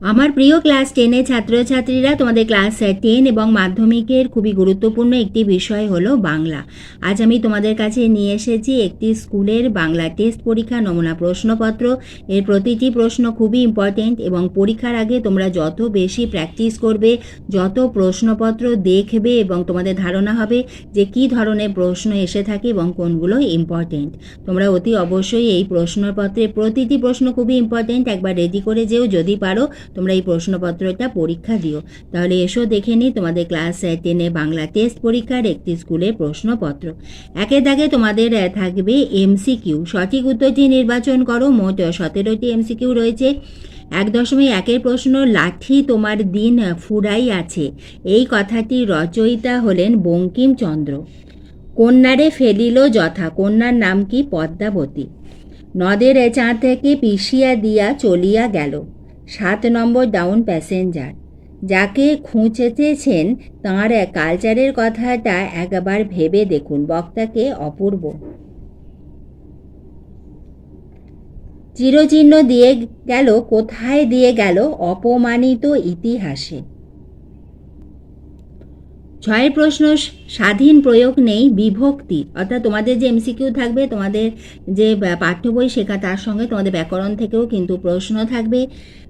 আমার প্রিয় ক্লাস টেনের ছাত্রছাত্রীরা তোমাদের ক্লাস টেন এবং মাধ্যমিকের খুবই গুরুত্বপূর্ণ একটি বিষয় হলো বাংলা। আজ আমি তোমাদের কাছে নিয়ে এসেছি একটি স্কুলের বাংলা টেস্ট পরীক্ষা নমুনা প্রশ্নপত্র। এর প্রতিটি প্রশ্ন খুবই ইম্পর্টেন্ট এবং পরীক্ষার আগে তোমরা যত বেশি প্র্যাকটিস করবে, যত প্রশ্নপত্র দেখবে এবং তোমাদের ধারণা হবে যে কী ধরনের প্রশ্ন এসে থাকে এবং কোনগুলো ইম্পর্টেন্ট তোমরা অতি অবশ্যই এই প্রশ্নপত্রে প্রতিটি প্রশ্ন খুবই ইম্পর্টেন্ট একবার রেডি করে যেও যদি পারো তোমরা এই প্রশ্নপত্রটা পরীক্ষা দিও। তাহলে এসো দেখে নিই তোমাদের ক্লাস টেনে বাংলা টেস্ট পরীক্ষার একটি স্কুলের প্রশ্নপত্র। একে দাগে তোমাদের থাকবে এমসিকিউ সঠিক উত্তরটি নির্বাচন করো। মোট সতেরোটি এমসিকিউ রয়েছে। এক দশমিক একের প্রশ্ন, লাঠি তোমার দিন ফুরাই আছে। এই কথাটি রচয়িতা হলেন বঙ্কিমচন্দ্র। কন্যারে ফেলিল যথা। কন্যার নাম কি? পদ্মাবতী। নদের চাঁ থেকে পিষিয়া দিয়া চলিয়া গেল। সাত নম্বর ডাউন প্যাসেঞ্জার যাকে খুঁজেতেছেন তাঁর কালচারের কথাটা একবার ভেবে দেখুন, বক্তাকে অপূর্ব। চিরচিহ্ন দিয়ে গেল, কোথায় দিয়ে গেল অপমানিত ইতিহাসে। ছয়ের প্রশ্ন স্বাধীন প্রয়োগ নেই, বিভক্তি। অর্থাৎ তোমাদের যে এমসিকিউ থাকবে, তোমাদের যে পাঠ্য বই শেখা, তার সঙ্গে তোমাদের ব্যাকরণ থেকেও কিন্তু প্রশ্ন থাকবে।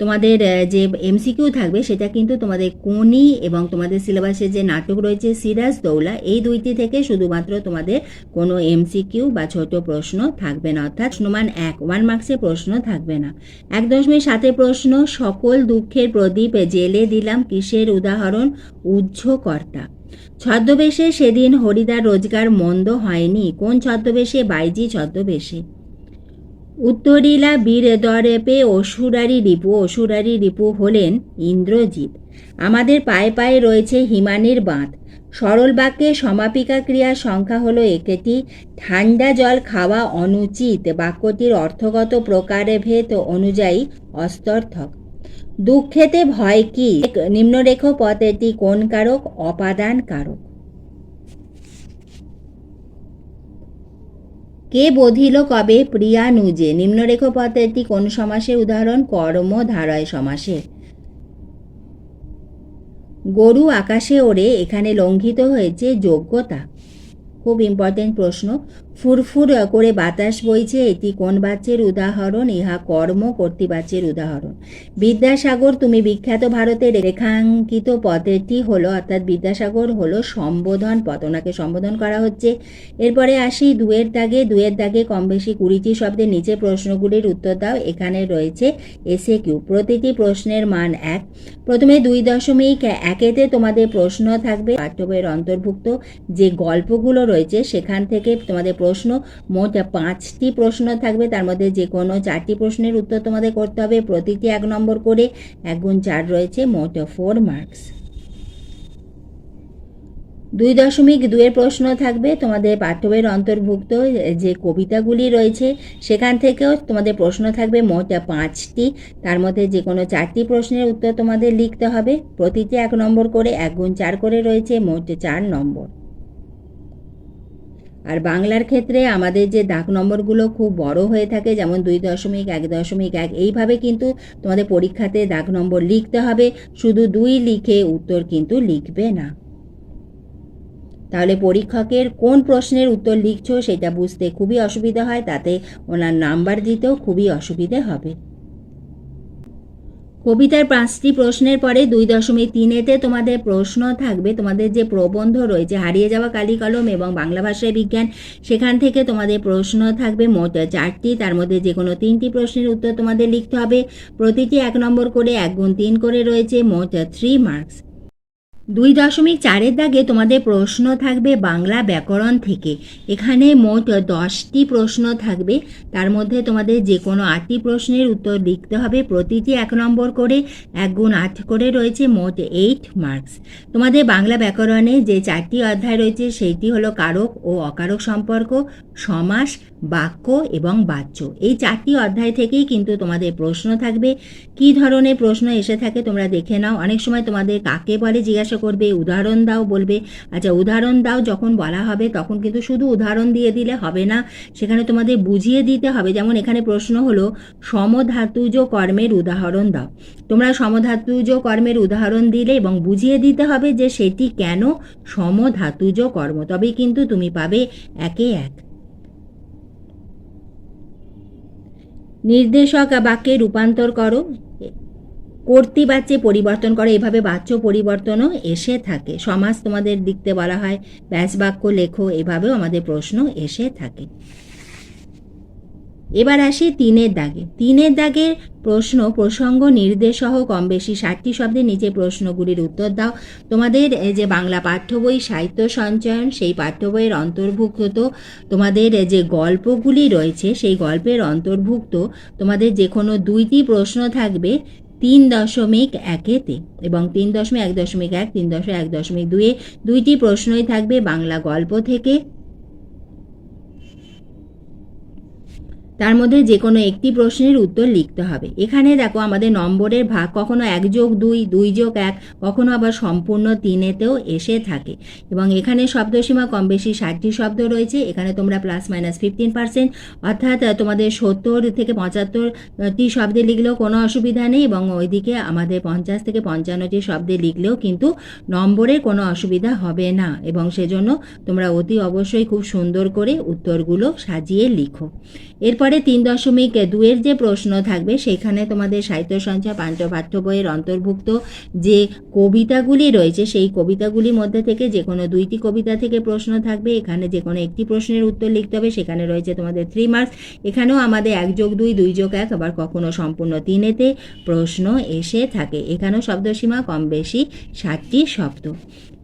তোমাদের যে এমসিকিউ থাকবে সেটা কিন্তু তোমাদের কোনি এবং তোমাদের সিলেবাসে যে নাটক রয়েছে সিরাজ দৌলা, এই দুইটি থেকে শুধুমাত্র তোমাদের কোনো এমসিকিউ বা ছোট প্রশ্ন থাকবে না। অর্থাৎ সমান এক ওয়ান মার্কসের প্রশ্ন থাকবে না। এক দশমিক সাথে প্রশ্ন, সকল দুঃখের প্রদীপ জেলে দিলাম কিসের উদাহরণ? উজ্জ্বকর্তা। ছদ্মবেশে সেদিন হরিদার রোজগার মন্দ হয়নি। কোন ছদ্মবেশে? বাইজি ছদ্মবেশে। উত্তরিলা বীর দরেপে অসুরারি রিপু অসুরারি রিপু হলেন ইন্দ্রজিৎ। আমাদের পায়ে পায়ে রয়েছে হিমানির বাঁধ। সরল বাক্যে সমাপিকা ক্রিয়ার সংখ্যা হলো একটি। ঠান্ডা জল খাওয়া অনুচিত। বাক্যটির অর্থগত প্রকারে ভেদ অনুযায়ী অস্তর্থক। দুঃখেতে ভয় কি? নিম্নরেখ পথেটি কোন কারক? অপাদান কারক। কে বোধিল কবে প্রিয়া নুজে? নিম্নরেখ পদ্ধতি কোন সমাসের উদাহরণ, কর্ম, ধারায় সমাসে। গরু আকাশে ওড়ে, এখানে লঙ্ঘিত হয়েছে যোগ্যতা। খুব ইম্পর্টেন্ট প্রশ্ন। ফুরফুর করে বাতাস বইছে, এটি কোন বাচ্যের উদাহরণ? ইহা কর্ম কর্তৃবাচ্যের উদাহরণ। বিদ্যাসাগর, তুমি বিখ্যাত ভারতের রেখাঙ্কিত পদেরটি হলো, অর্থাৎ বিদ্যাসাগর হলো সম্বোধন পদ। ওনাকে সম্বোধন করা হচ্ছে। এরপরে আসি, দুয়ের দাগে। দুয়ের দাগে কম বেশি কুড়িটি শব্দের নিচে প্রশ্নগুলির উত্তর দাও। এখানে রয়েছে এসে কিউ প্রতিটি প্রশ্নের মান এক। প্রথমে দুই দশমিক একেতে তোমাদের প্রশ্ন থাকবে। পাঠ্য বইয়ের অন্তর্ভুক্ত যে গল্পগুলো রয়েছে, সেখান থেকে তোমাদের প্রশ্ন মোট পাঁচটি প্রশ্ন থাকবে। তার মধ্যে যে কোনো চারটি প্রশ্নের উত্তর তোমাদের করতে হবে। প্রতিটি এক নম্বর করে এক গুণ চার রয়েছে, মোট ফোর মার্কস দুই দশমিক দুয়ের প্রশ্ন থাকবে। তোমাদের পাঠ্য বইয়ের অন্তর্ভুক্ত যে কবিতাগুলি রয়েছে, সেখান থেকেও তোমাদের প্রশ্ন থাকবে, মোট পাঁচটি। তার মধ্যে যে কোনো চারটি প্রশ্নের উত্তর তোমাদের লিখতে হবে। প্রতিটি এক নম্বর করে এক গুণ চার করে রয়েছে, মোট চার নম্বর। আর বাংলার ক্ষেত্রে আমাদের যে দাগ নম্বরগুলো খুব বড় হয়ে থাকে, যেমন দুই দশমিক এক দশমিক এক, এইভাবে কিন্তু তোমাদের পরীক্ষাতে দাগ নম্বর লিখতে হবে। শুধু দুই লিখে উত্তর কিন্তু লিখবে না। তাহলে পরীক্ষকের কোন প্রশ্নের উত্তর লিখছো সেটা বুঝতে খুবই অসুবিধা হয়, তাতে ওনার নাম্বার দিতেও খুবই অসুবিধে হবে। কবিতার পাঁচটি প্রশ্নের পরে দুই দশমিক তিনেতে তোমাদের প্রশ্ন থাকবে। তোমাদের যে প্রবন্ধ রয়েছে, হারিয়ে যাওয়া কালি কলম এবং বাংলা ভাষায় বিজ্ঞান, সেখান থেকে তোমাদের প্রশ্ন থাকবে মোট চারটি। তার মধ্যে যে কোনো তিনটি প্রশ্নের উত্তর তোমাদের লিখতে হবে। প্রতিটি এক নম্বর করে এক গুণ তিন করে রয়েছে মোট থ্রি মার্কস দুই দশমিক চারের দাগে তোমাদের প্রশ্ন থাকবে বাংলা ব্যাকরণ থেকে। এখানে মোট দশটি প্রশ্ন থাকবে। তার মধ্যে তোমাদের যে কোনো আটটি প্রশ্নের উত্তর লিখতে হবে। প্রতিটি এক নম্বর করে, এক গুণ আট করে রয়েছে মোট এইট মার্কস তোমাদের বাংলা ব্যাকরণে যে চারটি অধ্যায় রয়েছে, সেইটি হলো কারক ও অকারক সম্পর্ক, সমাস, বাক্য এবং বাচ্য এই চারটি অধ্যায় থেকেই কিন্তু তোমাদের প্রশ্ন থাকবে। কি ধরনের প্রশ্ন এসে থাকে তোমরা দেখে নাও। অনেক সময় তোমাদের কাকে বলে জিজ্ঞাসা করবে, উদাহরণ দাও বলবে। আচ্ছা উদাহরণ দাও যখন বলা হবে, তখন কিন্তু শুধু উদাহরণ দিয়ে দিলে হবে না। সেখানে তোমাদের বুঝিয়ে দিতে হবে। যেমন এখানে প্রশ্ন হলো, সমধাতুজ কর্মের উদাহরণ দাও। তোমরা সমধাতুজ কর্মের উদাহরণ দিলে এবং বুঝিয়ে দিতে হবে যে সেটি কেন সমধাতুজ কর্ম। তবেই কিন্তু তুমি পাবে একে এক। নির্দেশক বাক্যে রূপান্তর করো। কর্তৃ বাচ্যে পরিবর্তন করে, এভাবে বাচ্য পরিবর্তনও এসে থাকে। সমাজ তোমাদের লিখতে বলা হয়, ব্যাস বাক্য লেখো, এভাবেও আমাদের প্রশ্ন এসে থাকে। এবার আসি তিনের দাগে। তিনের দাগের প্রশ্ন, প্রসঙ্গ নির্দেশ সহ কম বেশি ষাটটি শব্দের নিচে প্রশ্নগুলির উত্তর দাও। তোমাদের যে বাংলা পাঠ্য বই, সাহিত্য সঞ্চয়ন সেই পাঠ্য বইয়ের অন্তর্ভুক্ত তো তোমাদের যে গল্পগুলি রয়েছে, সেই গল্পের অন্তর্ভুক্ত তোমাদের যে কোনো দুইটি প্রশ্ন থাকবে তিন দশমিক একেতে এবং তিন দশমিক এক দশমিক এক, তিন দশমিক এক দশমিক দুয়ে দুইটি প্রশ্নই থাকবে বাংলা গল্প থেকে। তার মধ্যে যে কোনো একটি প্রশ্নের উত্তর লিখতে হবে। এখানে দেখো আমাদের নম্বরের ভাগ কখনো এক যোগ দুই দুই যোগ এক, কখনো আবার সম্পূর্ণ তিনেতেও এসে থাকে। এবং এখানে শব্দসীমা কম বেশি ষাটটি শব্দ রয়েছে, এখানে তোমরা প্লাস মাইনাস ফিফটিন পার্সেন্ট অর্থাৎ তোমাদের সত্তর থেকে পঁচাত্তরটি শব্দে লিখলেও কোনো অসুবিধা নেই এবং ওইদিকে আমাদের পঞ্চাশ থেকে পঞ্চান্নটি শব্দে লিখলেও কিন্তু নম্বরের কোনো অসুবিধা হবে না। এবং সেজন্য তোমরা অতি অবশ্যই খুব সুন্দর করে উত্তরগুলো সাজিয়ে লিখো। এরপরে তিন দশমিক দুয়ের যে প্রশ্ন থাকবে, সেখানে তোমাদের সাহিত্য সঞ্চয় পাঠ্য বইয়ের অন্তর্ভুক্ত যে কবিতাগুলি রয়েছে, সেই কবিতাগুলির মধ্যে থেকে যে কোনো দুইটি কবিতা থেকে প্রশ্ন থাকবে। এখানে যে কোনো একটি প্রশ্নের উত্তর লিখতে হবে। সেখানে রয়েছে তোমাদের থ্রি মার্কস এখানেও আমাদের এক যোগ দুই দুই যোগ এক, আবার কখনো সম্পূর্ণ তিনেতে প্রশ্ন এসে থাকে। এখানেও শব্দসীমা কম বেশি ষাটটি শব্দ।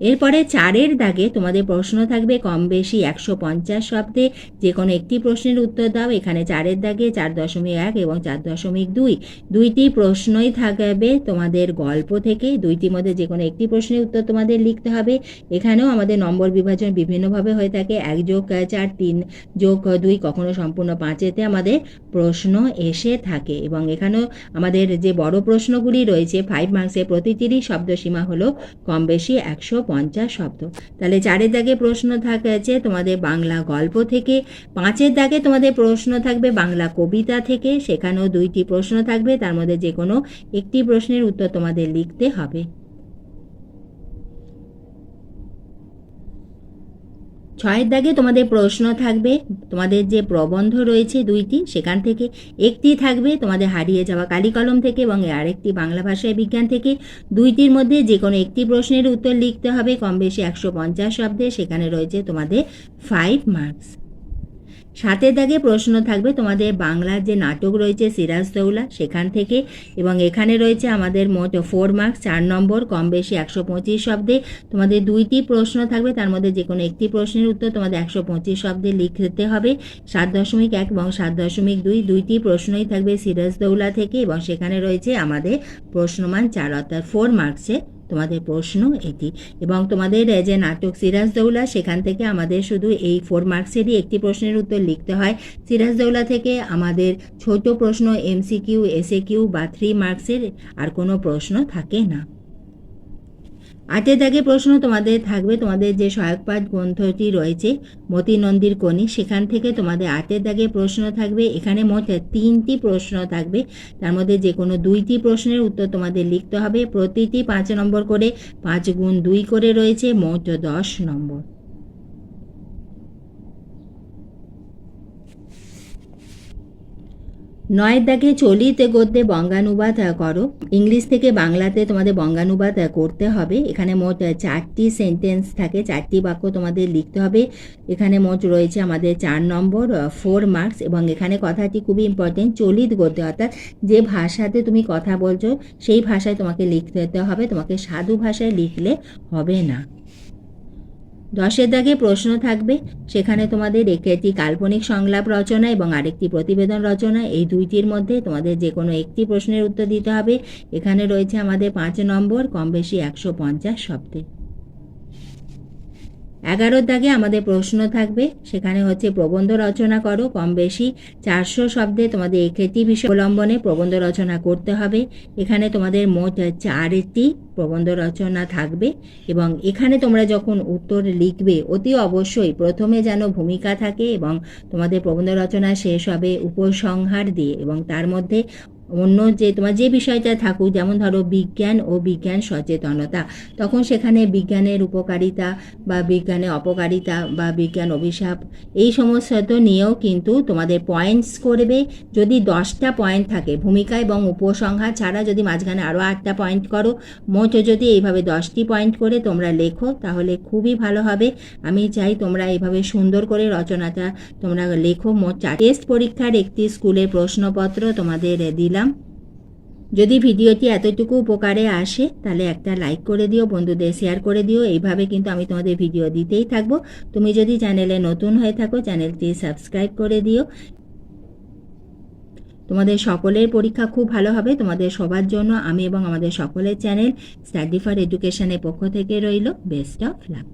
এরপরে চারের দাগে তোমাদের প্রশ্ন থাকবে কম বেশি একশো পঞ্চাশ শব্দে। যে কোনো একটি প্রশ্নের উত্তর দাও। এখানে চারের দাগে চার দশমিক এক এবং চার দশমিক দুই। দুইটি প্রশ্নই থাকবে তোমাদের গল্প থেকে। দুইটির মধ্যে যে কোনো একটি প্রশ্নের উত্তর তোমাদের লিখতে হবে। এখানেও আমাদের নম্বর বিভাজন বিভিন্নভাবে হয়ে থাকে। এক যোগ চার, তিন যোগ দুই কখনো সম্পূর্ণ পাঁচেতে আমাদের প্রশ্ন এসে থাকে। এবং এখানেও আমাদের যে বড় প্রশ্নগুলি রয়েছে ফাইভ মার্কসের প্রতিটিরই শব্দসীমা হলো কম বেশি একশো পঞ্চাশ শব্দ। তাহলে চারের দাগে প্রশ্ন থাকছে তোমাদের বাংলা গল্প থেকে, পাঁচের দাগে তোমাদের প্রশ্ন থাকবে বাংলা কবিতা থেকে, সেখানেও দুইটি প্রশ্ন থাকবে, তার মধ্যে যে কোনো একটি প্রশ্নের উত্তর তোমাদের লিখতে হবে। ছয়ের দাগে তোমাদের প্রশ্ন থাকবে, তোমাদের যে প্রবন্ধ রয়েছে দুইটি, সেখান থেকে একটি থাকবে তোমাদের হারিয়ে যাওয়া কালি কলম থেকে এবং আরেকটি বাংলা ভাষায় বিজ্ঞান থেকে। দুইটির মধ্যে যে কোনো একটি প্রশ্নের উত্তর লিখতে হবে কম বেশি একশো পঞ্চাশ শব্দে, সেখানে রয়েছে তোমাদের ফাইভ মার্কস সাতের দাগে প্রশ্ন থাকবে, তোমাদের বাংলার যে নাটক রয়েছে সিরাজদৌলা সেখান থেকে, এবং এখানে রয়েছে আমাদের মোট ফোর মার্কস চার নম্বর, কম বেশি একশো পঁচিশ শব্দে। তোমাদের দুইটি প্রশ্ন থাকবে, তার মধ্যে যে কোনো একটি প্রশ্নের উত্তর তোমাদের একশো পঁচিশ শব্দে লিখতে হবে। সাত দশমিক এক এবং সাত দশমিক দুই, দুইটি প্রশ্নই থাকবে সিরাজদৌলা থেকে, এবং সেখানে রয়েছে আমাদের প্রশ্নমান চার, অর্থাৎ ফোর মার্কসে তোমাদের প্রশ্ন এটি। এবং তোমাদের যে নাটক সিরাজদৌলা সেখান থেকে আমাদের শুধু এই ফোর মার্কসেরই একটি প্রশ্নের উত্তর লিখতে হয়। সিরাজদৌলা থেকে আমাদের ছোট প্রশ্ন এমসিকিউ এসএ কিউ বা থ্রি মার্কসের আর কোনো প্রশ্ন থাকে না। আটের দাগে প্রশ্ন তোমাদের থাকবে, তোমাদের যে সহায়ক পাঠ গ্রন্থটি রয়েছে মতি নন্দীর কণি সেখান থেকে তোমাদের আটের দাগে প্রশ্ন থাকবে, এখানে মোট তিনটি প্রশ্ন থাকবে, তার মধ্যে যে কোনো দুইটি প্রশ্নের উত্তর তোমাদের লিখতে হবে, প্রতিটি পাঁচ নম্বর করে, পাঁচ গুণ দুই করে রয়েছে, মোট দশ নম্বর। নয়ের দাগে চলিত গদ্যে বঙ্গানুবাদ করো। ইংলিশ থেকে বাংলাতে তোমাদের বঙ্গানুবাদ করতে হবে। এখানে মোট চারটি সেন্টেন্স থাকে, চারটি বাক্য তোমাদের লিখতে হবে। এখানে মোট রয়েছে আমাদের চার নম্বর ফোর মার্কস এবং এখানে কথাটি খুবই ইম্পর্টেন্ট চলিত গদ্যে। অর্থাৎ যে ভাষাতে তুমি কথা বলছো, সেই ভাষায় তোমাকে লিখতে হবে। তোমাকে সাধু ভাষায় লিখলে হবে না। দশের দাগে প্রশ্ন থাকবে, সেখানে তোমাদের একটি কাল্পনিক সংলাপ রচনা এবং আরেকটি প্রতিবেদন রচনা, এই দুইটির মধ্যে তোমাদের যে কোনো একটি প্রশ্নের উত্তর দিতে হবে। এখানে রয়েছে আমাদের পাঁচ নম্বর কম বেশি একশো পঞ্চাশ শব্দে। এগারোর দাগে আমাদের প্রশ্ন থাকবে, সেখানে হচ্ছে প্রবন্ধ রচনা করো, কম বেশি চারশো শব্দে তোমাদের একটি বিষয় অবলম্বনে প্রবন্ধ রচনা করতে হবে। এখানে তোমাদের মোট চারটি প্রবন্ধ রচনা থাকবে এবং এখানে তোমরা যখন উত্তর লিখবে, অতি অবশ্যই প্রথমে যেন ভূমিকা থাকে এবং তোমাদের প্রবন্ধ রচনা শেষ হবে উপসংহার দিয়ে এবং তার মধ্যে অন্য যে তোমার যে বিষয়টা থাকুক, যেমন ধরো বিজ্ঞান ও বিজ্ঞান সচেতনতা, তখন সেখানে বিজ্ঞানের উপকারিতা বা বিজ্ঞানের অপকারিতা বা বিজ্ঞান অভিশাপ, এই সমস্ত নিয়েও কিন্তু তোমাদের পয়েন্টস করবে। যদি দশটা পয়েন্ট থাকে, ভূমিকা এবং উপসংহার ছাড়া যদি মাঝখানে আরও আটটা পয়েন্ট করো, মোট যদি এইভাবে দশটি পয়েন্ট করে তোমরা লেখো, তাহলে খুবই ভালো হবে। আমি চাই তোমরা এইভাবে সুন্দর করে রচনাটা তোমরা লেখো। মোট টেস্ট পরীক্ষার একটি স্কুলের প্রশ্নপত্র তোমাদের দিলাম যদি ভিডিওটি এতটুকু উপকারে আসে, তাহলে একটা লাইক করে দিও, বন্ধুদের শেয়ার করে দিও। এইভাবে কিন্তু আমি তোমাদের ভিডিও দিতেই থাকব। তুমি যদি চ্যানেলে নতুন হয়ে থাকো চ্যানেলটি সাবস্ক্রাইব করে দিও। তোমাদের সকলের পরীক্ষা খুব ভালো হবে। তোমাদের সবার জন্য আমি এবং আমাদের সকলের চ্যানেল স্টাডি ফর এডুকেশনের পক্ষ থেকে রইল। Best of luck